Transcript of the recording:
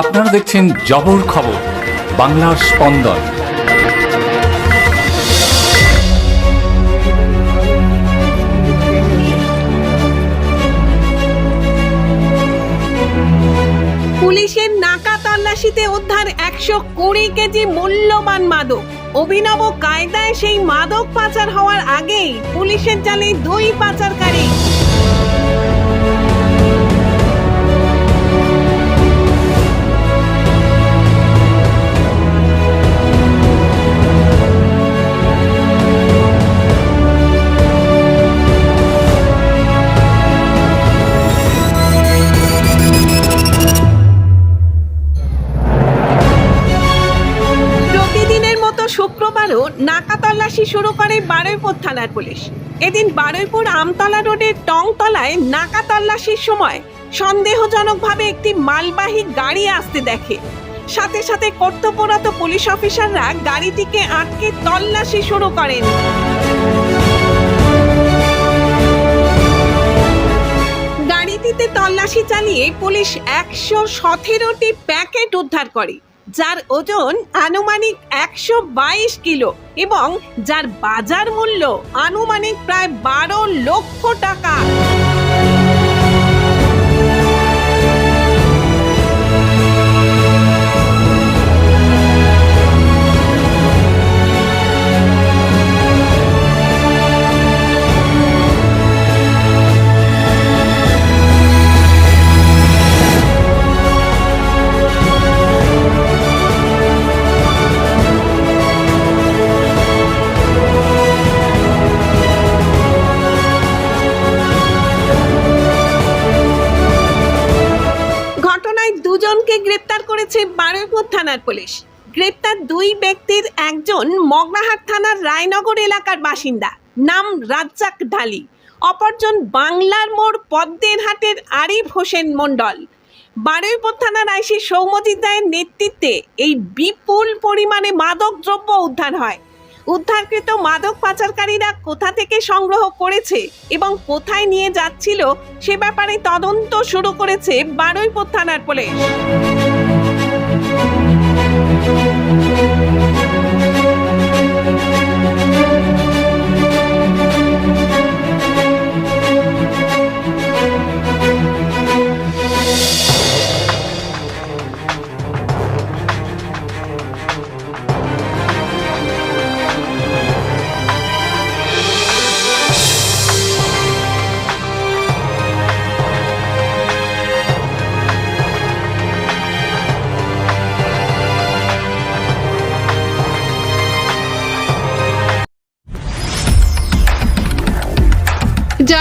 আপনারা দেখছেন জবর খবর, বাংলার স্পন্দন। পুলিশের নাকা তল্লাশিতে উদ্ধার একশো কুড়ি কেজি মূল্যবান মাদক। অভিনব কায়দায় সেই মাদক পাচার হওয়ার আগেই পুলিশের জালে দুই পাচারকারী শুক্রবারও নাকা তল্লাশি শুরু করে বারুইপুর থানার পুলিশ। এদিন বারুইপুর আমতলা রোডের টংতলায় নাকা তল্লাশির সময় সন্দেহজনকভাবে একটি মালবাহী গাড়ি আসতে দেখে। সাথে সাথে কর্তব্যরত পুলিশ অফিসাররা গাড়িটিকে আটকে তল্লাশি শুরু করেন। গাড়িটিতে তল্লাশি চালিয়ে পুলিশ একশো সতেরোটি প্যাকেট উদ্ধার করে। যার ওজন আনুমানিক একশো বাইশ কিলো এবং যার বাজার মূল্য আনুমানিক প্রায় বারো লক্ষ টাকা। করেছে বারুইপুর থানার পুলিশ। গ্রেপ্তার দুই ব্যক্তির একজন মগনাহাট থানার রায়নগর এলাকার বাসিন্দা, নাম রাজ্জাক ঢালি। অপরজন বাংলার মোড় পদ্মের হাটের আরিফ হোসেন মণ্ডল। বারুইপুর থানার আইসি সৌমজিৎ রায়ের নেতৃত্বে এই বিপুল পরিমাণে মাদক দ্রব্য উদ্ধার হয়। উদ্ধারকৃত মাদক পাচারকারীরা কোথা থেকে সংগ্রহ করেছে এবং কোথায় নিয়ে যাচ্ছিল সে ব্যাপারে তদন্ত শুরু করেছে বারুইপুর থানার পুলিশ।